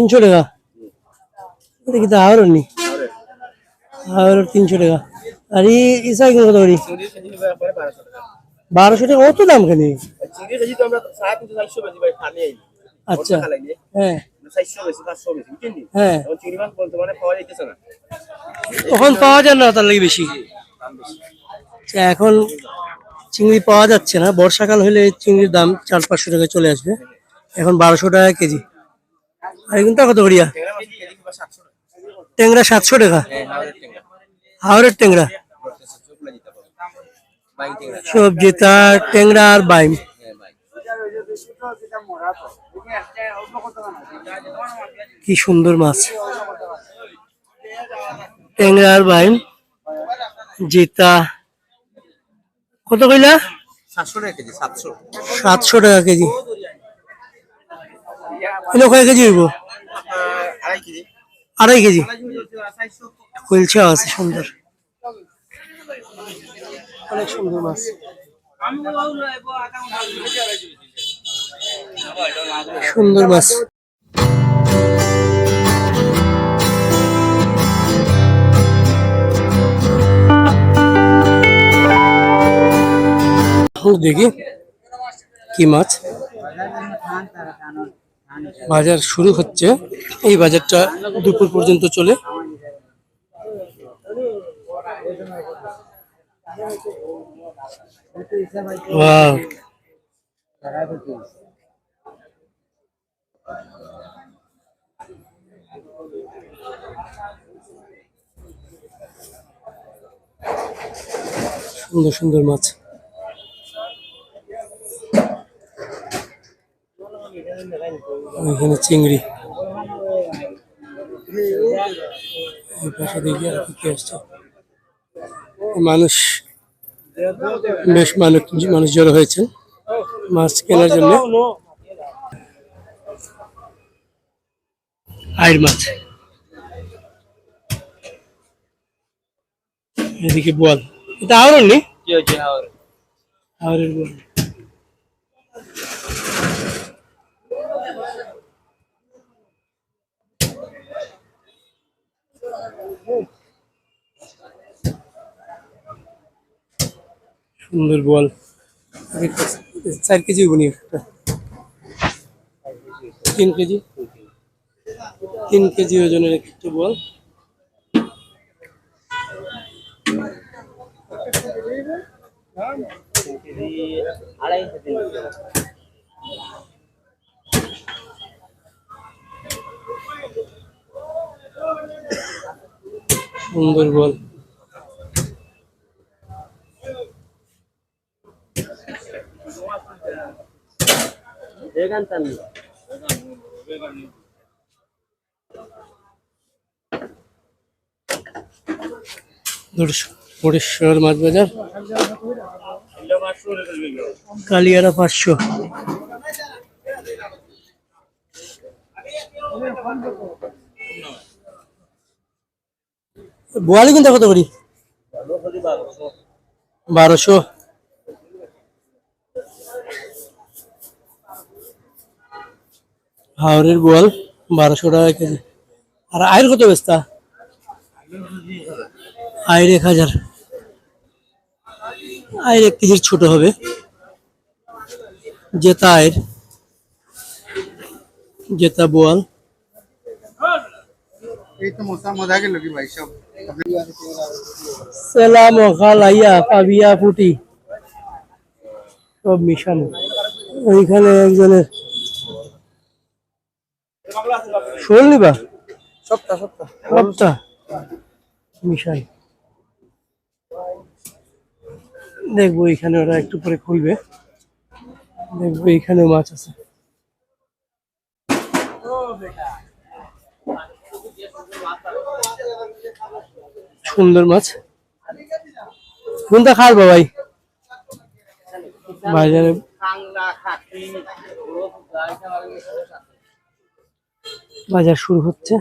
তিনশো টাকা। এটা কিন্তু আরও নি। আরও তিনশো টাকা। আর ই কিন্তু কত করি? বারোশো টাকা। অত দাম কেন? তো আচ্ছা। হ্যাঁ। হ্যাঁ। তখন পাওয়া যায় না তার লাগে বেশি। আচ্ছা, এখন চিংড়ি পাওয়া যাচ্ছে না। বর্ষাকাল হলে চিংড়ির দাম চার পাঁচশো টাকায় চলে আসবে। এখন বারোশো টাকা কেজি। আর কিন্তু কত করিয়া? ট্যাংরা সাতশো টাকা। হাওড়ের ট্যাংরা। সবজি তার ট্যাংরা আর বাইম। কি সুন্দর মাছ। ট্যাংরা আর বাইম। জিতা। কত কইলা? সাতশো টাকা কেজি সাতশো টাকা কেজি। এনে কয় কেজি হইব? আড়াই কেজি। আড়াই কেজি? কুলছা আছে সুন্দর। অনেক সুন্দর মাছ। সুন্দর মাছ। দেখি কি মাছ? বাজার শুরু হচ্ছে। এই বাজারটা দুপুর পর্যন্ত চলে। সুন্দর সুন্দর মাছ। ওইখানে চিংড়ি। এই পাশে দেখি আর কি কি আসছে। মানুষ বেশ মানুষ মানুষ জড়ো হয়েছে মাছ কেনার জন্য। আয়ের মাছ। এদিকে বল এটা আওয়ার নি? কি হয়েছে হাওড় আওয়ারের বল সুন্দর বল। চার কেজি বনি তিন কেজি? তিন কেজি ওজনের একটা বল। আড়াই সুন্দর বল মাছ বাজার। কালিয়ারা পাঁচশো। বোয়ালি কিন্তু কত করি? বারোশো। হাওড়ের বোয়াল, বারোশো টাকা কেজি। আর আয়ের কত বেস্তা? আয়ের এক হাজার। আয়ের এক কেজির ছোট হবে। জেতা আয়ের। জেতা বোয়াল। এই তো মোসা মজা গেল কি ভাই, সব। সেলা ওখালাইয়া পাবিয়া পুটি। সব মিশানো। ওইখানে একজনের শোল নিবা? সপ্তাহ সপ্তাহ মিশাই। দেখব এখানে ওরা একটু পরে খুলবে। দেখব এখানে মাছ আছে। সুন্দর মাছ। কোনটা খাওয়ার ভাই বাজারে। বাজার শুরু হচ্ছে।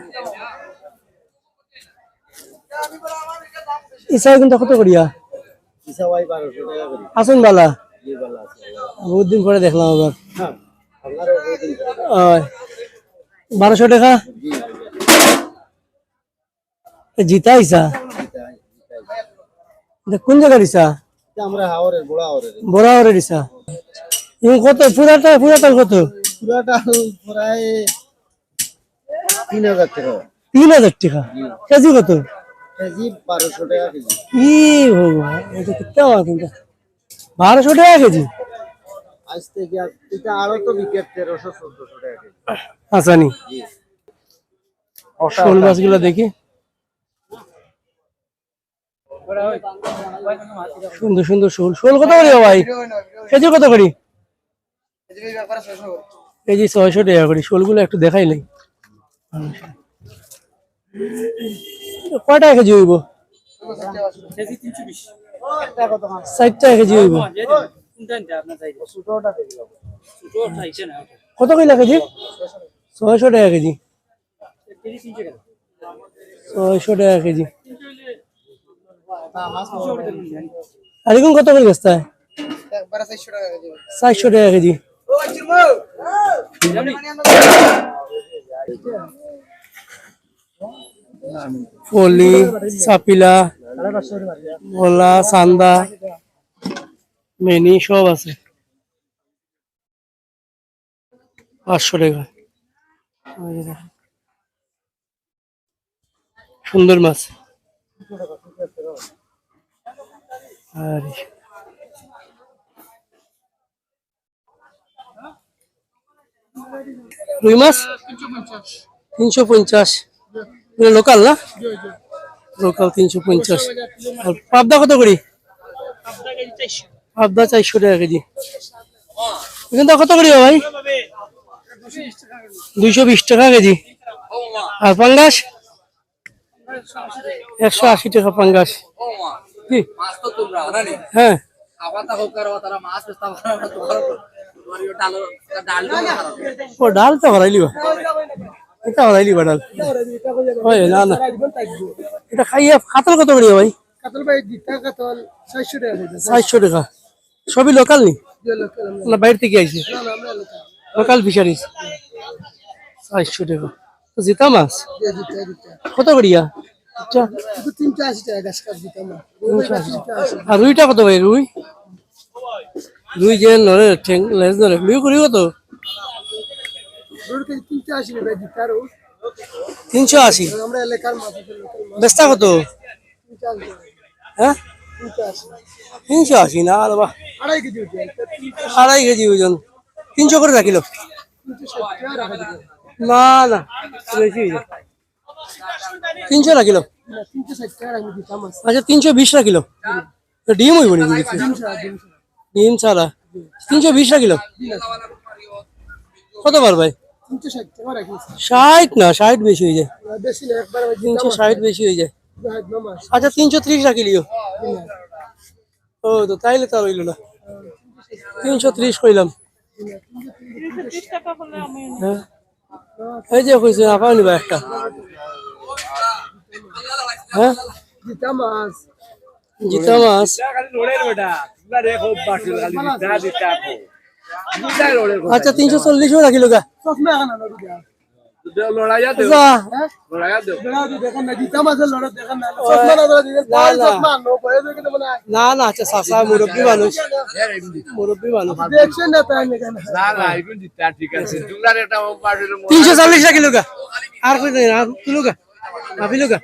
ইসাই কিন্তু কত করিয়া? আসুন বালা। বহুত দিন পরে দেখলাম আবার। বারোশো টাকা? জিতা ইসা কোন জায়গার ইসা এটা আমরা হাওরের হাওরের। বড় কত পুরাটা পুরাটা কত? পুরাটা প্রায় তিন হাজার টাকা। তিন হাজার টাকা। কেজি কত? কেজি বারোশো টাকা কেজি। কি ভগবান এটা বারোশো টাকা কেজি? আজ থেকে এটা আরও তো বিকেট তেরোশো চোদ্দশো টাকা কেজি। আসানি। শোল মাছগুলো দেখি। সুন্দর সুন্দর শোল। শোল কত করি ভাই? কেজি কত করি? কেজি ছয়শো টাকা করি। শোলগুলো একটু দেখাই নাই কয় টাকা কেজি হইব ষাট টাকা কেজি হইব। কত কইলা কেজি? ছয়শো টাকা। কেজি। ছয়শো টাকা কেজি। এখন কত করে গেছে চারশো টাকা কেজি। ফলি চাপিলা ভোলা চান্দা মেনি, সব আছে। পাঁচশো টাকা। সুন্দর মাছ। আর রুই মাছ? তিনশো পঞ্চাশ। লোকাল না? লোকাল তিনশো পঞ্চাশ। আর পাবদা কত করি? পাবদা চারশো টাকা কেজি। এখানটা কত করি ভাই? দুইশো বিশ টাকা কেজি। আর পাঙ্গাস? একশো আশি টাকা পাঙ্গাস। কি? মাছ তো তোমরা জানি হ্যাঁ। ও ডাল তো হরাইলি এটা হরাইলি বা ডাল। ওই না না। এটা খাইয়ে কাতল কত করি ভাই? কাতল ভাই দিতা কাতল ছয়শো টাকা চারশো টাকা। সবই লোকাল নি? না বাইরে থেকে আইছে। লোকাল ফিশারিজ চারশো টাকা। জিতা মাছ? কত করিয়া? আচ্ছা আর রুইটা কত ভাই রুই? রুই যে নরে ঠেং লেজ নরে রুই করি কত? তিনশো আশি। বেচটা কত? হ্যাঁ? তিনশো আশি না আর বাহ। আড়াই কেজি আড়াই কেজি ওজন। তিনশো করে রাখিল? না না বেশি হয়ে যায় তিনশো না মাছ আচ্ছা তিনশো বিশ রাখিল তো ডিম হইব নি ডিম ছাড়া। তিনশো বিশ রাখিল কতবার ভাই তিনশো ষাট ষাট না, ষাট বেশি হয়ে যায়। না তিনশো ষাট বেশি হয়ে যায়। আচ্ছা তিনশো ত্রিশ রাখিলিও ও তো তাইলে তো আর হইল না। তিনশো ত্রিশ কইলাম। হ্যাঁ? এই যে কইছে আপাও নিবা একটা। হ্যাঁ? দিতাম মাছ জিতা মাছ আচ্ছা তিনশো চল্লিশও রাখিল গা। আচ্ছা, না না। আচ্ছা মুরব্বী মানুষ। মুরব্বী মানুষ। তিনশো চল্লিশ রাখিল গা। আর কই আর তুলো গা। ভাবিল গা।